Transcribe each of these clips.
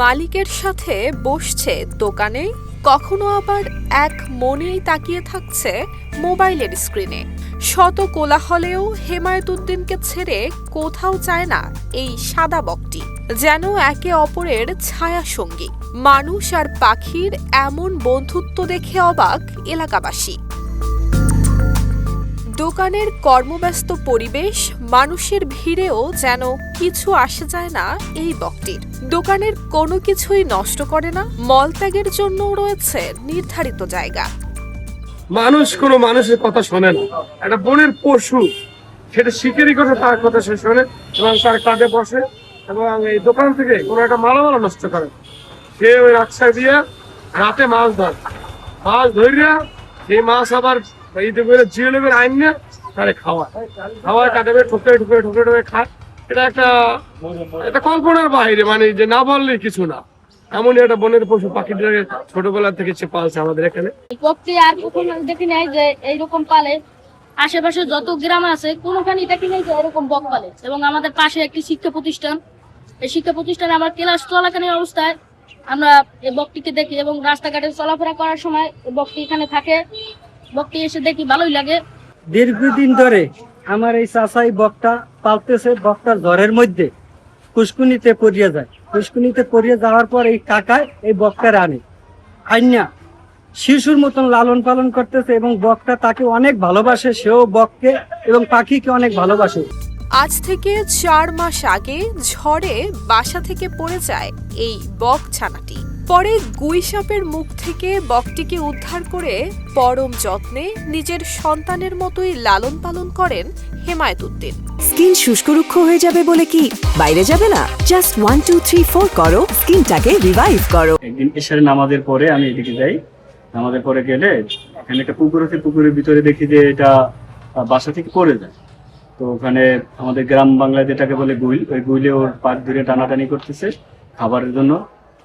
মালিকের সাথে বসছে দোকানে, কখনো আবার এক মনেই তাকিয়ে থাকছে মোবাইলের স্ক্রিনে। শত কোলাহলেও হেমায়তুদ্দিনকে ছেড়ে কোথাও চায় না এই সাদা বকটি, যেন একে অপরের ছায়া সঙ্গী। মানুষ আর পাখির এমন বন্ধুত্ব দেখে অবাক এলাকাবাসী। দোকানের কর্মব্যস্ত পরিবেশ মানুষের ভিড়েও যেন কিছু আসে যায় না এই বকটির দোকানের কোনো কিছুই নষ্ট করে না মলত্যাগের জন্য রয়েছে নির্ধারিত জায়গা। মানুষ কোনো মানুষের কথা শোনে না। একটা বনের পশু, সেটা শিকারি কথা তার কথা সে শোনে এবং তার কাঁধে বসে এবং এই দোকান থেকে কোনো একটা মালামাল নষ্ট করে। সে ওই রাস্তায় দিয়ে রাতে মাছ ধরে। মাছ ধরিয়া সেই মাছ আবার একটা, এটা কল্পনার বাইরে মানে যে না বললে কিছু না। এমনই একটা বনের পশু পাখিটাকে ছোটবেলা থেকে সে পালছে আমাদের এখানে। পক্ষে আর কখনো দেখি নাই যে এইরকম পালে। আশেপাশে যত গ্রাম আছে কোনোখানে দেখি নাই যে এরকম বক পালে। এবং আমাদের পাশে একটি শিক্ষা প্রতিষ্ঠান। এই শিক্ষা প্রতিষ্ঠানে আমার ক্লাস চলাকালীন অবস্থায় আমরা এই বকটিকে দেখি এবং রাস্তাঘাটে চলাফেরা করার সময় বকটি এখানে থাকে। বকটি এসে দেখি ভালোই লাগে। দীর্ঘদিন ধরে আমার এই চাচাই বকটা পালতেছে বকটা জ্বরের মধ্যে। কুসকুনিতে পড়িয়ে যায়। কুসকুনিতে পড়িয়ে যাওয়ার পর এই কাকায় এই বকটা আনে। আইনা শিশুর মতন লালন পালন করতেছে এবং বকটা তাকে অনেক ভালোবাসে সেও বককে এবং পাখিকে অনেক ভালোবাসে। আজ থেকে চার মাস আগে ঝড়ে বাসা থেকে পড়ে যায় এই বক ছানাটি। পরে গুই সাপের মুখ থেকে বকটিকে উদ্ধার করে পরম যত্নে নিজের সন্তানের মতোই লালন পালন করেন হেমায়তুদ্দিন স্কিন শুষ্ক রুক্ষ হয়ে যাবে বলে কি? বাইরে যাবে না? Just one two three four করো। স্কিনটাকে রিভাইভ করো। একদিন এসারে নামাজের পরে আমি এদিকে যাই। নামাজের পরে গেলে এখানে একটা পুকুর আছে পুকুরের ভিতরে দেখি যে এটা বাসা থেকে পড়ে যায়। তো ওখানে আমাদের গ্রাম বাংলায় যেটাকে বলে গুইল ওই গুইলে ওর পাক ধরে টানাটানি করতেছে খাবারের জন্য।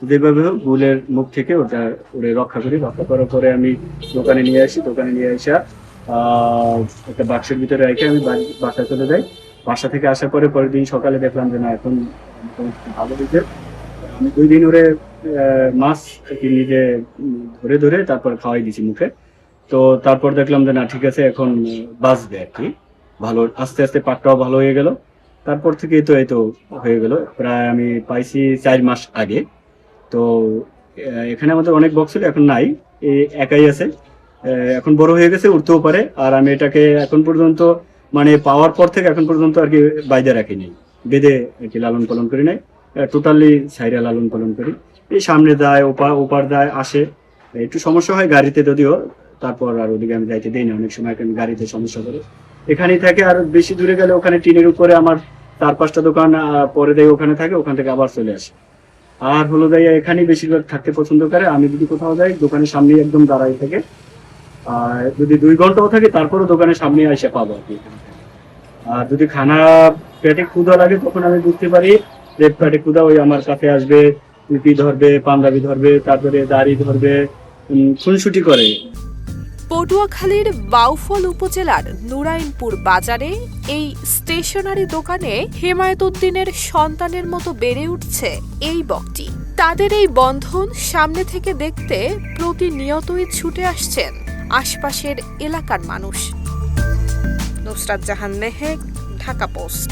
যেভাবে হোক গুলের মুখ থেকে ওটা ওরে রক্ষা করি, রক্ষা করার পরে আমি দোকানে নিয়ে আসি, দোকানে নিয়ে আসা একটা বাক্সের ভিতরে রেখে আমি বাসায় চলে যাই। বাসা থেকে আসার পরে পরের দিন সকালে দেখলাম যে না, এখন ভালো হয়েছে। আমি দুই দিন ওরে মাছ নিজে ধরে ধরে তারপর খাওয়াই দিছি মুখে। তো তারপর দেখলাম যে না, ঠিক আছে, এখন বাঁচবে আর কি। ভালো, আস্তে আস্তে পাটটাও ভালো হয়ে গেল। তারপর থেকে তো এই তো হয়ে গেল। প্রায় আমি পাইছি চার মাস আগে। তো এখানে আমাদের অনেক বক্স ছিল, এখন নাই। একাই আছে। এখন বড় হয়ে গেছে উঠতেও পারে। আর আমি এটাকে এখন পর্যন্ত মানে পাওয়ার পর থেকে এখন পর্যন্ত আর কি বাইরে রাখিনি বেঁধে আর কি লালন পালন করি নাই। টোটালি সাইরা লালন পালন করি। এই সামনে দেয় ওপার ওপার দেয় আসে। একটু সমস্যা হয় গাড়িতে যদিও। তারপর আর ওদিকে আমি যাইতে দিই না। অনেক সময় এখন গাড়িতে সমস্যা করে। এখানেই থাকে, আর বেশি দূরে গেলে ওখানে টিনের উপরে আমার চার পাঁচটা দোকান পরে দেয়, ওখানে থাকে, ওখান থেকে আবার চলে আসে। আর হলো দাইয়া এখানেই বেশিরভাগ থাকতে পছন্দ করে। আমি যদি কোথাও যাই, দোকানের সামনেই একদম দাঁড়াই থাকে। আর যদি দুই ঘন্টাও থাকে, তারপরও দোকানের সামনে এসে পাবো আর কি আর যদি খানা পেটে ক্ষুধা লাগে, তখন আমি বুঝতে পারি যে পেটে ক্ষুধা ওই আমার কাছে আসবে টুপি ধরবে, পাঞ্জাবি ধরবে, তারপরে দাড়ি ধরবে খুনসুটি করে। পটুয়াখালীর বাউফল উপজেলার নুরাইনপুর বাজারে এই স্টেশনারি দোকানে হেমায়তুদ্দিনের সন্তানের মতো বেড়ে উঠছে এই বকটি। তাদের এই বন্ধন সামনে থেকে দেখতে প্রতিনিয়তই ছুটে আসছেন আশপাশের এলাকার মানুষ। নুসরাত জাহান মেহেক, ঢাকা পোস্ট।